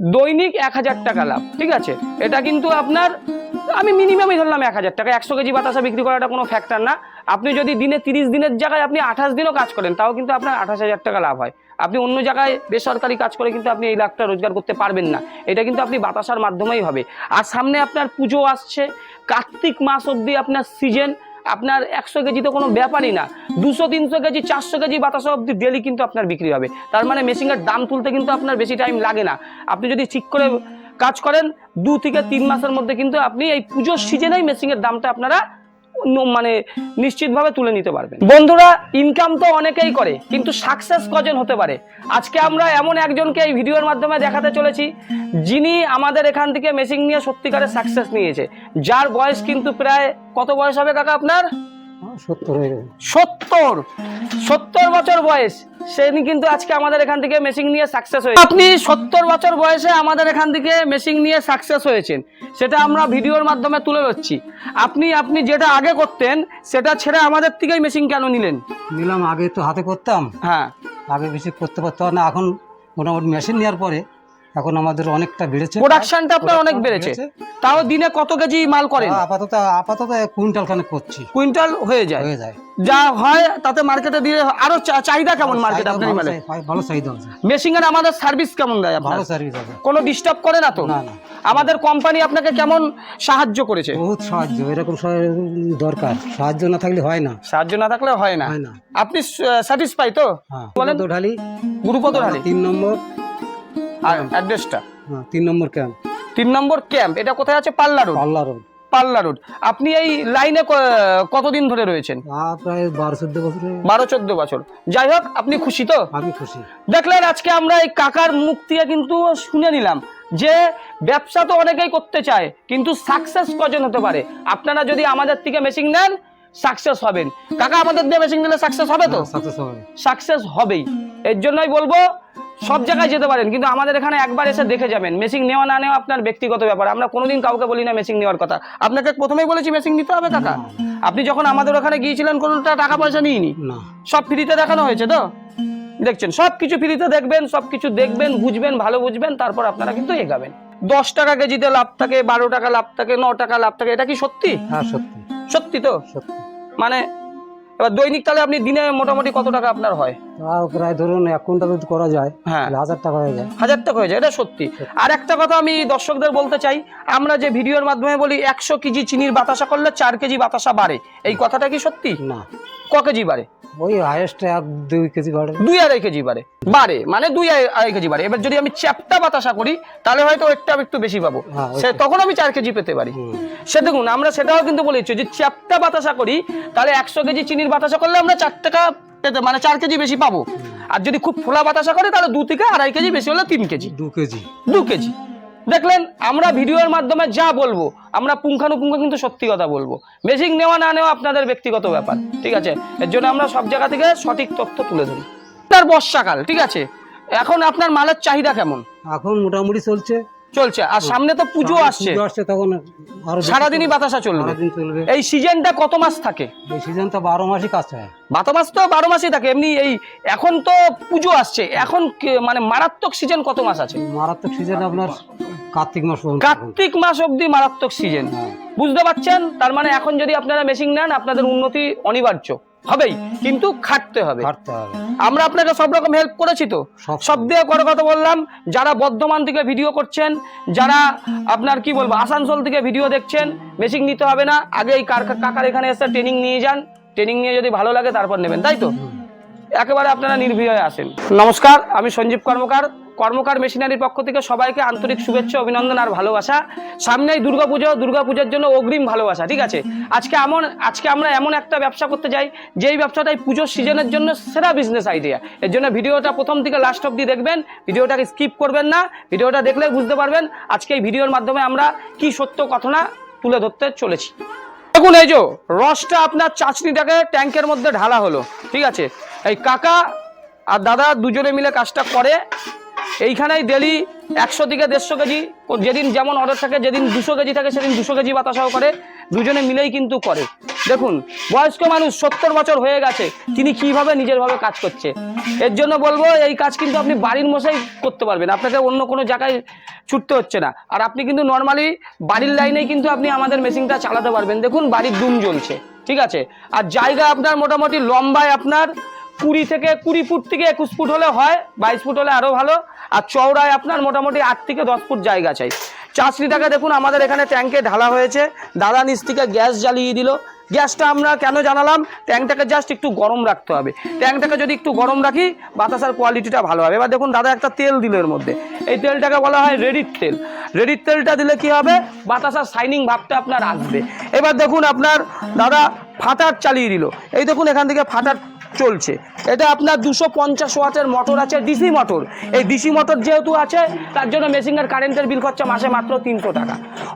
দৈনিক এক হাজার টাকা লাভ, ঠিক আছে? এটা কিন্তু আপনার, আমি মিনিমামই ধরলাম এক হাজার টাকা, একশো কেজি বাতাসা বিক্রি করাটা কোনো ফ্যাক্টর না। আপনি যদি দিনে তিরিশ দিনের জায়গায় আপনি আঠাশ দিনও কাজ করেন, তাও কিন্তু আপনার আঠাশ হাজার টাকা লাভ হয়। আপনি অন্য জায়গায় বেসরকারি কাজ করে কিন্তু আপনি এই লাখটা রোজগার করতে পারবেন না। এটা কিন্তু আপনি বাতাসার মাধ্যমেই হবে। আর সামনে আপনার পুজো আসছে, কার্তিক মাস অবধি আপনার সিজন আপনার একশো কেজি তো কোনো ব্যাপারই না। দুশো, তিনশো কেজি, চারশো কেজি বাতাসা অবধি ডেলি কিন্তু আপনার বিক্রি হবে। তার মানে মেশিনের দাম তুলতে কিন্তু আপনার বেশি টাইম লাগে না। আপনি যদি ঠিক করে কাজ করেন, দু থেকে তিন মাসের মধ্যে কিন্তু আপনি এই পুজোর সিজনেই মেশিনের দামটা আপনারা মানে নিশ্চিতভাবে তুলে নিতে পারবে বন্ধুরা ইনকাম তো অনেকেই করে কিন্তু সাকসেস কজন হতে পারে? আজকে আমরা এমন একজনকে এই ভিডিওর মাধ্যমে দেখাতে চলেছি যিনি আমাদের এখান থেকে মেশিন নিয়ে সত্যিকারে সাকসেস নিয়েছে। যার বয়স কিন্তু প্রায় কত বয়স হবে কাকা আপনার? সত্তর সত্তর। সত্তর বছর বয়স। সেনি কিন্তু আজকে আমাদের এখান থেকে মেশিন নিয়ে সাকসেস হয়েছে। আপনি সত্তর বছর বয়সে আমাদের এখান থেকে মেশিন নিয়ে সাকসেস হয়েছেন। সেটা আমরা ভিডিওর মাধ্যমে তুলে ধরছি। আপনি আপনি যেটা আগে করতেন সেটা ছেড়ে আমাদের থেকেই মেশিন কেন নিলেন? নিলাম আগে তো হাতে করতাম। হ্যাঁ। আগে বেশি করতে পারতাম না এখন মোটামুটি মেশিন নেওয়ার পরে এখন আমাদের অনেকটা বেড়েছে। প্রোডাকশনটা আপনার অনেক বেড়েছে। তাও দিনে কত কেজি মাল করেন? আপাতত আপাতত কুইন্টাল খানে করছি। কুইন্টাল হয়ে যায়। হয়ে যায়। যা হয় তাতে মার্কেটে দিয়ে আরও চাহিদা কেমন মার্কেটে আপনার মানে ভালো চাহিদা আছে। মেশিন এর আমাদের সার্ভিস কেমন দেয় ভালো সার্ভিস আছে। কোনো ডিস্টার্ব করে না তো? না না। আমাদের কোম্পানি আপনাকে কেমন সাহায্য করেছে? বহুত সাহায্য এরকম দরকার। সাহায্য না থাকলে হয় না। সাহায্য না থাকলে হয় না। হয় না। আপনি স্যাটিসফাই তো? হ্যাঁ। বলেন। তো ঢালি। গুরুপদ ঢালি। তিন নম্বর। আর অ্যাড্রেসটা হ্যাঁ তিন নম্বর ক্যাম্প তিন নম্বর ক্যাম্প এটা কোথায় আছে? পাল্লা রোড পাল্লা রোড পাল্লা রোড আপনি এই লাইনে কতদিন ধরে রয়েছেন? প্রায় বারো চোদ্দ বছরে বারো চোদ্দ বছর। যাই হোক আপনি খুশি তো? আমি খুশি। দেখলেন আজকে আমরা এই কাকার মুখ থেকে কিন্তু শুনে নিলাম যে ব্যবসা তো অনেকেই করতে চায় কিন্তু সাকসেস কজন হতে পারে? আপনারা যদি আমাদের থেকে মেশিন নেন সাকসেস হবেন। কাকা আমাদের দিয়ে মেশিন নিলে সাকসেস হবে তো? সাকসেস হবে। সাকসেস হবেই। এর জন্যই বলব সব জায়গায় যেতে পারেন কিন্তু আমাদের এখানে একবার এসে দেখে যাবেন। মেশিন নেওয়া না নেওয়া আপনার ব্যক্তিগত ব্যাপার। আমরা কোনোদিন কাউকে বলি না মেশিন নেওয়ার কথা। আপনাকে প্রথমেই বলেছি মেশিন নিতে হবে কাকা। আপনি যখন আমাদের ওখানে গিয়েছিলেন কোনো টাকা পয়সা নিইনি? না। সব ফ্রিতে দেখানো হয়েছে তো? দেখছেন সব কিছু ফ্রিতে দেখবেন সব কিছু দেখবেন বুঝবেন ভালো বুঝবেন তারপর আপনারা কিন্তু এগাবেন। দশ টাকা কেজিতে লাভ থাকে বারো টাকা লাভ থাকে ন টাকা লাভ থাকে এটা কি সত্যি? হ্যাঁ সত্যি। সত্যি তো? সত্যি। মানে এবার দৈনিক তাহলে আপনি দিনে মোটামুটি কত টাকা আপনার হয়? তাও প্রায় ধরুন এক কুইন্টাল যদি করা যায় হ্যাঁ। হাজার টাকা হয়ে যায়। হাজার টাকা হয়ে যায় এটা সত্যি। আর একটা কথা আমি দর্শকদের বলতে চাই আমরা যে ভিডিওর মাধ্যমে বলি একশো কেজি চিনির বাতাসা করলে চার কেজি বাতাসা বাড়ে এই কথাটা কি সত্যি? না। ক কেজি বাড়ে? ওই হাইয়েস্ট এক দুই কেজি বাড়ে। দুই আড়াই কেজি বাড়ে। বাড়ে মানে দুই আড়াই- কেজি বাড়ে। এবার যদি আমি চ্যাপটা বাতাসা করি তাহলে হয়তো একটা একটু বেশি পাবো। হ্যাঁ, সে তখন আমি চার কেজি পেতে পারি। সে দেখুন আমরা সেটাও কিন্তু বলেছি যে চ্যাপটা বাতাসা করি তাহলে একশো কেজি চিনির বাতাসা করলে আমরা চার টাকা মানে চার কেজি বেশি পাবো। আর যদি খুব ফোলা বাতাসা করে তাহলে দু থেকে আড়াই কেজি বেশি হলে তিন কেজি। দু কেজি। দু কেজি। দেখলেন আমরা ভিডিওর মাধ্যমে যা বলব আমরা পুঙ্খানুপুঙ্খ কিন্তু সত্যি কথা বলব। মেশিন নেওয়া না নেওয়া আপনাদের ব্যক্তিগত ব্যাপার ঠিক আছে? এর জন্য আমরা সব জায়গা থেকে সঠিক তথ্য তুলে ধরি। আপনার বর্ষাকাল ঠিক আছে? এখন আপনার মালের চাহিদা কেমন? এখন মোটামুটি চলছে। চলছে। আর সামনে তো পুজো আসছে। আসছে তখন সারাদিনই বাতাসা চলবে। চলবে। এই সিজনটা কত মাস থাকে? এই সিজন তো বারো মাসই কাজ হয়। বাত মাস তো বারো মাসই থাকে। এমনি এই এখন তো পুজো আসছে। এখন মানে মারাত্মক সিজন কত মাস আছে? মারাত্মক সিজন আপনার কার্তিক মাস কার্তিক মাস অবধি মারাত্মক সিজন। হ্যাঁ। বুঝতে পারছেন? তার মানে এখন যদি আপনারা মেশিন নেন আপনাদের উন্নতি অনিবার্য। হবেই কিন্তু খাটতে হবে। আমরা আপনাকে সব রকম হেল্প করেছি তো। সব দিয়ে করে কথা বললাম। যারা বর্ধমান থেকে ভিডিও করছেন যারা আপনার কি বলব আসানসোল থেকে ভিডিও দেখছেন মেশিন নিতে হবে না। আগে এই কাকার এখানে এসে ট্রেনিং নিয়ে যান। ট্রেনিং নিয়ে যদি ভালো লাগে তারপর নেবেন তাই তো? একেবারে আপনারা নির্ভয়ে আসেন নমস্কার আমি সঞ্জীব কর্মকার। কর্মকার মেশিনারির পক্ষ থেকে সবাইকে আন্তরিক শুভেচ্ছা, অভিনন্দন আর ভালোবাসা। সামনেই দুর্গাপুজো, দুর্গাপূজার জন্য অগ্রিম ভালোবাসা, ঠিক আছে? আজকে এমন, আজকে আমরা এমন একটা ব্যবসা করতে যাই, যেই ব্যবসাটাই পুজোর সিজনের জন্য সেরা বিজনেস আইডিয়া এর জন্য ভিডিওটা প্রথম থেকে লাস্ট অব্দি দেখবেন, ভিডিওটাকে স্কিপ করবেন না, ভিডিওটা দেখলে বুঝতে পারবেন আজকে এই ভিডিওর মাধ্যমে আমরা কি সত্য ঘটনা তুলে ধরতে চলেছি। দেখুন এই যে, রসটা আপনার চাচনিটাকে ট্যাঙ্কের মধ্যে ঢালা হলো, ঠিক আছে? এই কাকা আর দাদা দুজনে মিলে কাজটা করে এইখানেই ডেলি একশো থেকে দেড়শো কেজি, যেদিন যেমন অর্ডার থাকে, যেদিন দুশো কেজি থাকে, সেদিন দুশো কেজি বাতাসাও করে। দুজনে মিলেই কিন্তু করে। দেখুন, বয়স্ক মানুষ সত্তর বছর হয়ে গেছে, তিনি কীভাবে নিজেরভাবে কাজ করছে? এর জন্য বলব, এই কাজ কিন্তু আপনি বাড়ির মশাই করতে পারবেন। আপনাকে অন্য কোনো জায়গায় ছুটতে হচ্ছে না। আর আপনি কিন্তু নর্মালি বাড়ির লাইনেই কিন্তু আপনি আমাদের মেশিনটা চালাতে পারবেন। দেখুন, বাড়ির দুম জ্বলছে, ঠিক আছে? আর জায়গা আপনার মোটামুটি লম্বায় আপনার কুড়ি থেকে কুড়ি ফুট থেকে একুশ ফুট হলে হয়, বাইশ ফুট হলে আরও ভালো। আর চওড়ায় আপনার মোটামুটি আট থেকে দশ ফুট জায়গা চাই। চাষরিটাকে দেখুন, আমাদের এখানে ট্যাঙ্কে ঢালা হয়েছে। দাদা নিচ থেকে গ্যাস জ্বালিয়ে দিল। গ্যাসটা আমরা কেন জানালাম ট্যাঙ্কটাকে জাস্ট একটু গরম রাখতে হবে। ট্যাঙ্কটাকে যদি একটু গরম রাখি, বাতাসার কোয়ালিটিটা ভালো হবে। এবার দেখুন, দাদা একটা তেল দিল এর মধ্যে। এই তেলটাকে বলা হয় রেডির তেল। রেডির তেলটা দিলে কি হবে? বাতাসার শাইনিং ভাবটা আপনার আসবে। এবার দেখুন, আপনার দাদা ফাটার চালিয়ে দিল। এই দেখুন, এখান থেকে ফাটার চলছে। এটা আপনার দুশো পঞ্চাশ ওয়াটের মোটর আছে ডিসি মোটর এই ডিসি মোটর যেহেতু আছে, তার জন্য মেশিনের কারেন্টের বিল খরচা মাসে মাত্র তিনশো টাকা।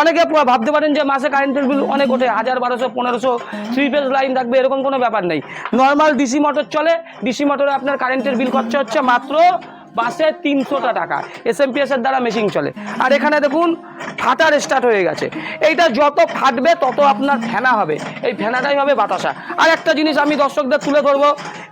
অনেকে ভাবতে পারেন যে মাসে কারেন্টের বিল অনেক ওঠে, হাজার বারোশো, পনেরোশো থ্রি ফেজ লাইন থাকবে, এরকম কোনো ব্যাপার নেই। নর্মাল ডিসি মোটর চলে ডিসি মোটরে আপনার কারেন্টের বিল খরচা হচ্ছে মাত্র বাসে তিনশোটা টাকা। এস এম এর দ্বারা মেশিন চলে। আর এখানে দেখুন ফাটার স্টার্ট হয়ে গেছে। এইটা যত ফাটবে, তত আপনার ফেনা হবে। এই ফেনাটাই হবে বাতাসা। আর একটা জিনিস আমি দর্শকদের তুলে ধরবো।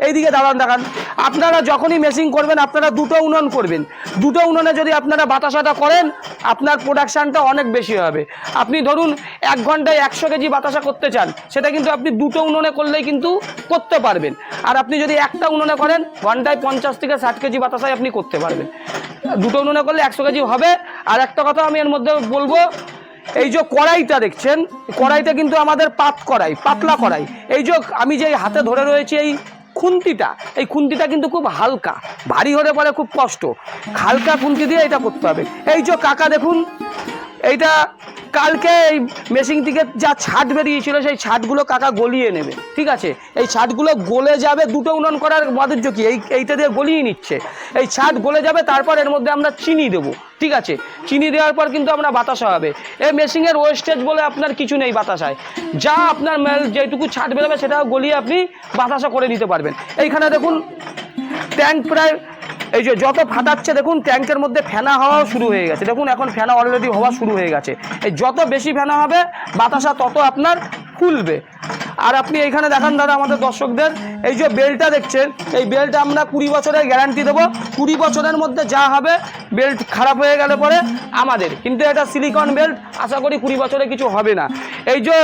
এইদিকে দাঁড়ান দেখান আপনারা যখনই মেশিন করবেন, আপনারা দুটো উনুন করবেন। দুটো উনুনে যদি আপনারা বাতাসাটা করেন, আপনার প্রোডাকশানটা অনেক বেশি হবে। আপনি ধরুন, এক ঘন্টায় একশো কেজি বাতাসা করতে চান, সেটা কিন্তু আপনি দুটো উনুনে করলেই কিন্তু করতে পারবেন। আর আপনি যদি একটা উনুনে করেন, ঘন্টায় পঞ্চাশ থেকে ষাট কেজি বাতাসাই আপনি করতে পারবেন। দুটো উনুনে করলে একশো কেজি হবে। আর একটা কথা আমি এর মধ্যে বলব, এই যে কড়াইটা দেখছেন কড়াইটা কিন্তু আমাদের পাত কড়াই, পাতলা কড়াই। এই যে আমি যে হাতে ধরে রয়েছি এই খুন্তিটা এই খুন্তিটা কিন্তু খুব হালকা, ভারী হলে পরে খুব কষ্ট। হালকা খুন্তি দিয়ে এটা করতে হবে। এই যে কাকা দেখুন, এইটা কালকে এই মেশিন থেকে যা ছাট বেরিয়েছিল, সেই ছাটগুলো কাকা গলিয়ে নেবে। ঠিক আছে? এই ছাটগুলো গলে যাবে, দুটো উনন করার মাধুর্য কি? এই, এইটা দিয়ে গলিয়ে নিচ্ছে। এই ছাট গলে যাবে, তারপর এর মধ্যে আমরা চিনি দেবো। ঠিক আছে? চিনি দেওয়ার পর কিন্তু আমরা বাতাসা হবে। এই মেশিনের ওয়েস্টেজ বলে আপনার কিছু নেই বাতাসায়। যা আপনার মেল, যেটুকু ছাট বেরোবে সেটা গলিয়ে আপনি বাতাসা করে নিতে পারবেন। এইখানে দেখুন ট্যাঙ্ক প্রায় এই যে যত ফাটাচ্ছে, দেখুন, ট্যাঙ্কের মধ্যে ফেনা হওয়াও শুরু হয়ে গেছে। দেখুন, এখন ফেনা অলরেডি হওয়া শুরু হয়ে গেছে। এই যত বেশি ফেনা হবে, বাতাসা তত আপনার ফুলবে। আর আপনি এইখানে দেখান, দাদা, আমাদের দর্শকদের। এই যে বেল্টটা দেখছেন, এই বেল্ট আমরা কুড়ি বছরের গ্যারান্টি দেবো। কুড়ি বছরের মধ্যে যা হবে, বেল্ট খারাপ হয়ে গেলে পরে আমাদের। কিন্তু এটা সিলিকন বেল্ট আশা করি কুড়ি বছরে কিছু হবে না। এই যে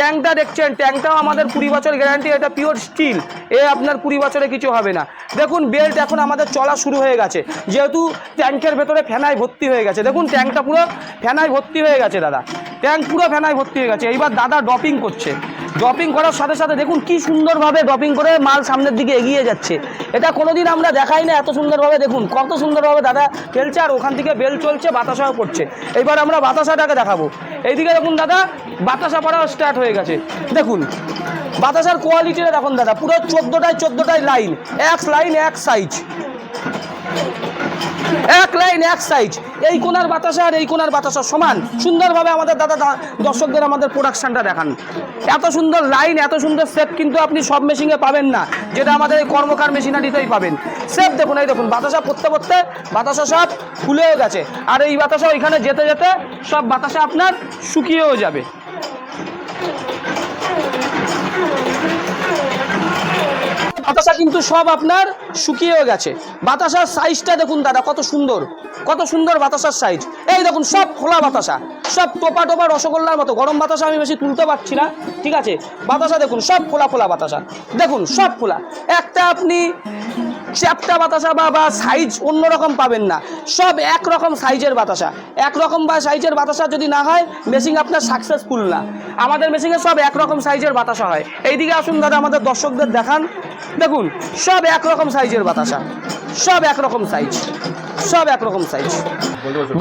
ট্যাঙ্কটা দেখছেন ট্যাঙ্কটাও আমাদের কুড়ি বছর গ্যারান্টি এটা পিওর স্টিল এ আপনার কুড়ি বছরে কিছু হবে না। দেখুন বেল্ট এখন আমাদের চলা শুরু হয়ে গেছে। যেহেতু ট্যাঙ্কের ভেতরে ফেনায় ভর্তি হয়ে গেছে। দেখুন ট্যাঙ্কটা পুরো ফেনায় ভর্তি হয়ে গেছে, দাদা। ট্যাঙ্ক পুরো ফেনায় ভর্তি হয়ে গেছে। এইবার দাদা ড্রপিং করছে। ড্রপিং করার সাথে সাথে দেখুন কি সুন্দরভাবে ড্রপিং করে মাল সামনের দিকে এগিয়ে যাচ্ছে। এটা কোনোদিন আমরা দেখাই না, এত সুন্দরভাবে দেখুন, কত সুন্দরভাবে দাদা ফেলছে আর ওখান থেকে বেল চলছে, বাতাসাও পড়ছে এইবার আমরা বাতাসাটাকে দেখাবো। এইদিকে দেখুন দাদা, বাতাসা পড়াও স্টার্ট হয়ে গেছে। দেখুন, বাতাসার কোয়ালিটিটা দেখুন দাদা, পুরো চোদ্দোটায় চোদ্দোটায় লাইন এক লাইন এক সাইজ এক লাইন, এক সাইজ এই কোনার বাতাসা আর এই কোনার বাতাসা সমান। সুন্দরভাবে আমাদের দাদা দর্শকদের আমাদের প্রোডাকশানটা দেখান। এত সুন্দর লাইন এত সুন্দর সেপ কিন্তু আপনি সব মেশিনে পাবেন না। যেটা আমাদের এই কর্মকার মেশিনারিতেই পাবেন। সেপ দেখুন, এই দেখুন, বাতাসা পড়তে পড়তে বাতাসা সব খুলেও গেছে। আর এই বাতাসা ওইখানে যেতে যেতে সব বাতাসা আপনার শুকিয়েও যাবে। বাতাসা কিন্তু সব আপনার শুকিয়েও গেছে। বাতাসার সাইজটা দেখুন দাদা, কত সুন্দর। কত সুন্দর বাতাসার সাইজ এই দেখুন, সব খোলা বাতাসা। সব টোপা টোপা রসগোল্লার মতো। গরম বাতাসা আমি বেশি তুলতে পারছি না, ঠিক আছে? বাতাসা দেখুন, সব খোলা খোলা বাতাসা। দেখুন, সব খোলা। একটা আপনি চ্যাপটা বাতাসা বা বা সাইজ অন্যরকম পাবেন না। সব একরকম সাইজের বাতাসা। একরকম বা সাইজের বাতাসা যদি না হয় মেশিন আপনার সাকসেসফুল না। আমাদের মেশিনে সব একরকম সাইজের বাতাসা হয়। এইদিকে আসুন দাদা, আমাদের দর্শকদের দেখান। দেখুন, সব একরকম সাইজের বাতাসা। সব একরকম সাইজ সব একরকম সাইজ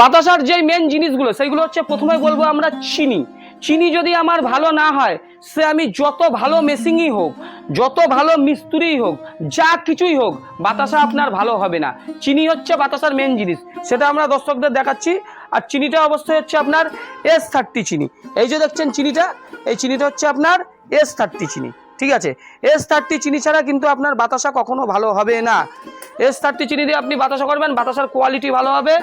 বাতাসার যে মেন জিনিসগুলো সেইগুলো হচ্ছে প্রথমে বলব আমরা চিনি। চিনি যদি আমার ভালো না হয়, সে আমি যত ভালো মেশিনই হোক, যত ভালো মিস্ত্রিই হোক, যা কিছুই হোক, বাতাসা আপনার ভালো হবে না। চিনি হচ্ছে বাতাসার মেন জিনিস। সেটা আমরা দর্শকদের দেখাচ্ছি। আর চিনিটা অবশ্যই হচ্ছে আপনার এস থার্টি চিনি। এই যে দেখছেন চিনিটা, এই চিনিটা হচ্ছে আপনার এস থার্টি চিনি। ঠিক আছে? এস থার্টি চিনি ছাড়া কিন্তু আপনার বাতাসা কখনো ভালো হবে না। এস থার্টি চিনি দিয়ে আপনি বাতাসা করবেন, বাতাসার কোয়ালিটি ভালো হবে।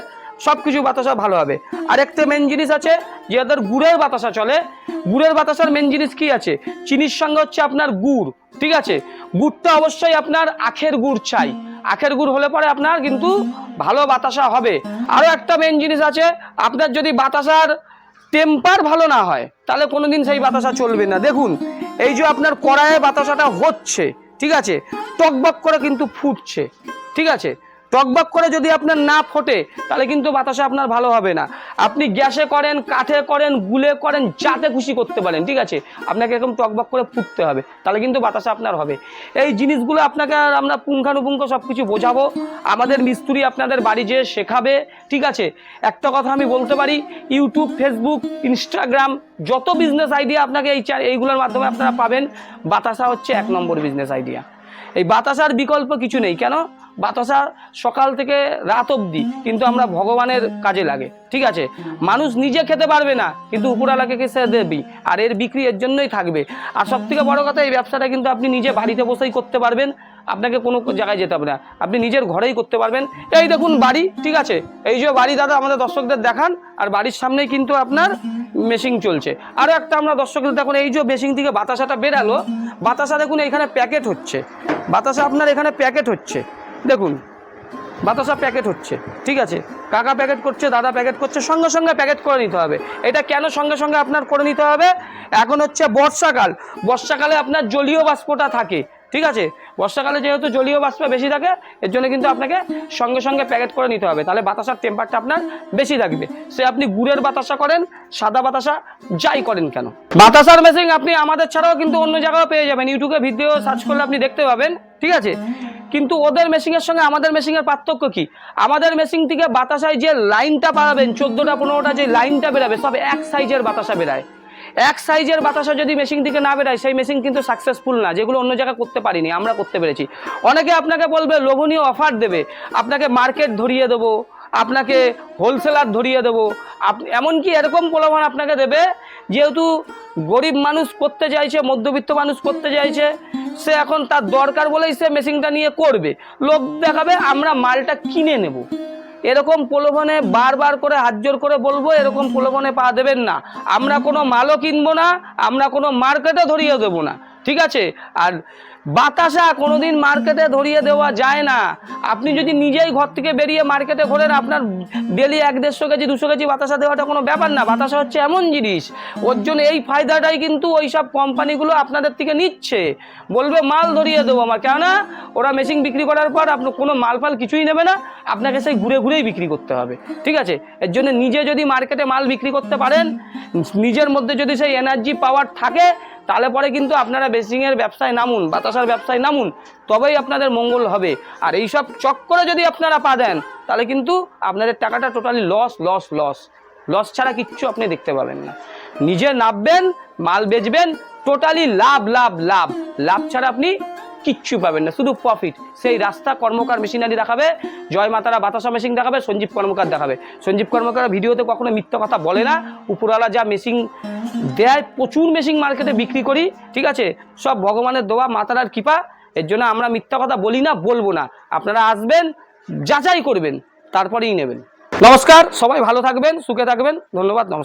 সব কিছু বাতাসা ভালো হবে। আরেকটা মেন জিনিস আছে, যে ওদের গুড়ের বাতাসা চলে। গুড়ের বাতাসার মেন জিনিস কি আছে? চিনির সঙ্গে হচ্ছে আপনার গুড়, ঠিক আছে? গুড়টা অবশ্যই আপনার আখের গুড় চাই। আখের গুড় হলে পরে আপনার কিন্তু ভালো বাতাসা হবে। আরও একটা মেন জিনিস আছে, আপনার যদি বাতাসার টেম্পার ভালো না হয়, তাহলে কোনোদিন সেই বাতাসা চলবে না। দেখুন, এই যে আপনার কড়াইয়ে বাতাসাটা হচ্ছে, ঠিক আছে? টকবক করে কিন্তু ফুটছে, ঠিক আছে? টকবক করে যদি আপনার না ফোটে, তাহলে কিন্তু বাতাসা আপনার ভালো হবে না। আপনি গ্যাসে করেন, কাঠে করেন, গুলে করেন, যাতে খুশি করতে পারেন, ঠিক আছে? আপনাকে এরকম টকবক করে ফুটতে হবে, তাহলে কিন্তু বাতাসা আপনার হবে। এই জিনিসগুলো আপনাকে আমরা পুঙ্খানুপুঙ্খ সব কিছু বোঝাবো। আমাদের মিস্ত্রি আপনাদের বাড়ি যেয়ে শেখাবে, ঠিক আছে? একটা কথা আমি বলতে পারি, ইউটিউব, ফেসবুক, ইনস্টাগ্রাম, যত বিজনেস আইডিয়া আপনাকে এই এইগুলোর মাধ্যমে আপনারা পাবেন, বাতাসা হচ্ছে এক নম্বর বিজনেস আইডিয়া এই বাতাসার বিকল্প কিছু নেই, কেন? বাতাসা সকাল থেকে রাত অবধি কিন্তু আমরা ভগবানের কাজে লাগে, ঠিক আছে? মানুষ নিজে খেতে পারবে না, কিন্তু উপরালাকে সে দেবি আর এর বিক্রি এর জন্যই থাকবে। আর সব থেকে বড় কথা, এই ব্যবসাটা কিন্তু আপনি নিজে বাড়িতে বসেই করতে পারবেন, আপনাকে কোনো জায়গায় যেতে হবে না, আপনি নিজের ঘরেই করতে পারবেন। এই দেখুন বাড়ি, ঠিক আছে? এই যে বাড়ি দাদা, আমাদের দর্শকদের দেখান, আর বাড়ির সামনেই কিন্তু আপনার মেশিন চলছে। আরও একটা আমরা দর্শকদের দেখুন, এই যে মেশিন থেকে বাতাসাটা বেরালো, বাতাসা দেখুন এখানে প্যাকেট হচ্ছে, বাতাসা আপনার এখানে প্যাকেট হচ্ছে। দেখুন, বাতাসা প্যাকেট হচ্ছে, ঠিক আছে? কাকা প্যাকেট করছে, দাদা প্যাকেট করছে, সঙ্গে সঙ্গে প্যাকেট করে নিতে হবে। এটা কেন সঙ্গে সঙ্গে আপনার করে নিতে হবে? এখন হচ্ছে বর্ষাকাল। বর্ষাকালে আপনার জলীয় বাষ্পটা থাকে, ঠিক আছে? বর্ষাকালে যেহেতু জলীয় বাষ্প বেশি থাকে, এর জন্য কিন্তু আপনাকে সঙ্গে সঙ্গে প্যাকেট করে নিতে হবে। তাহলে বাতাসার টেম্পারটা আপনার বেশি থাকবে। সে আপনি গুড়ের বাতাসা করেন, সাদা বাতাসা যাই করেন কেন। বাতাসার মেশিন আপনি আমাদের ছাড়াও কিন্তু অন্য জায়গাও পেয়ে যাবেন। ইউটিউবে ভিডিও সার্চ করলে আপনি দেখতে পাবেন, ঠিক আছে? কিন্তু ওদের মেশিনের সঙ্গে আমাদের মেশিনের পার্থক্য কি? আমাদের মেশিন থেকে বাতাসায় যে লাইনটা পাবেন চোদ্দোটা, পনেরোটা যে লাইনটা বেরাবে, সব এক সাইজের বাতাসা বেরায়। এক সাইজের বাতাসা যদি মেশিন থেকে না বেরায়, সেই মেশিন কিন্তু সাকসেসফুল না। যেগুলো অন্য জায়গায় করতে পারিনি, আমরা করতে পেরেছি। অনেকে আপনাকে বলবে, লোভনীয় অফার দেবে। আপনাকে মার্কেট ধরিয়ে দেবো, আপনাকে হোলসেলার ধরিয়ে দেবো। এমনকি এরকম প্রলোভন আপনাকে দেবে, যেহেতু গরিব মানুষ করতে চাইছে, মধ্যবিত্ত মানুষ করতে চাইছে, সে এখন তার দরকার বলেই সে মেশিনটা নিয়ে করবে। লোক দেখাবে, আমরা মালটা কিনে নেব। এরকম প্রলোভনে বারবার করে হাত জোর করে বলব, এরকম প্রলোভনে পা দেবেন না। আমরা কোনো মালও কিনবো না, আমরা কোনো মার্কেটও ধরিয়ে দেবো না। ঠিক আছে? আর বাতাসা কোনোদিন মার্কেটে ধরিয়ে দেওয়া যায় না। আপনি যদি নিজেই ঘর থেকে বেরিয়ে মার্কেটে ঘোরেন, আপনার ডেলি এক দেড়শো কেজি, দুশো কেজি বাতাসা দেওয়াটা কোনো ব্যাপার না। বাতাসা হচ্ছে এমন জিনিস, ওর জন্য এই ফায়দাটাই কিন্তু ওই সব কোম্পানিগুলো আপনাদের থেকে নিচ্ছে। বলবে, মাল ধরিয়ে দেবো আমার। কেননা, ওরা মেশিন বিক্রি করার পর আপনার কোনো মাল ফাল কিছুই নেবে না, আপনাকে সেই ঘুরে ঘুরেই বিক্রি করতে হবে। ঠিক আছে? এর জন্য নিজে যদি মার্কেটে মাল বিক্রি করতে পারেন, নিজের মধ্যে যদি সেই এনার্জি পাওয়ার থাকে তাহলে পরে কিন্তু আপনারা বেসিংয়ের ব্যবসায় নামুন, বাতাসার ব্যবসায় নামুন, তবেই আপনাদের মঙ্গল হবে। আর এই সব চক্করে যদি আপনারা পা দেন, তাহলে কিন্তু আপনাদের টাকাটা totally loss loss loss loss ছাড়া কিচ্ছু আপনি দেখতে পাবেন না। নিজে নামবেন, মাল বেচবেন টোটালি লাভ লাভ লাভ। লাভ ছাড়া আপনি কিচ্ছু পাবেন না, শুধু প্রফিট সেই রাস্তা কর্মকার মেশিনারি দেখাবে, জয় মাতারা বাতাসা মেশিন দেখাবে, সঞ্জীব কর্মকার দেখাবে। সঞ্জীব কর্মকার ভিডিওতে কখনো মিথ্যা কথা বলে না, উপরওয়ালা যা মেশিন দেয়, প্রচুর মেশিন মার্কেটে বিক্রি করি, ঠিক আছে? সব ভগবানের দোয়া, মাতারার কৃপা, এর জন্য আমরা মিথ্যা কথা বলি না, বলব না। আপনারা আসবেন, যাচাই করবেন, তারপরেই নেবেন। নমস্কার, সবাই ভালো থাকবেন, সুখে থাকবেন, ধন্যবাদ, নমস্কার।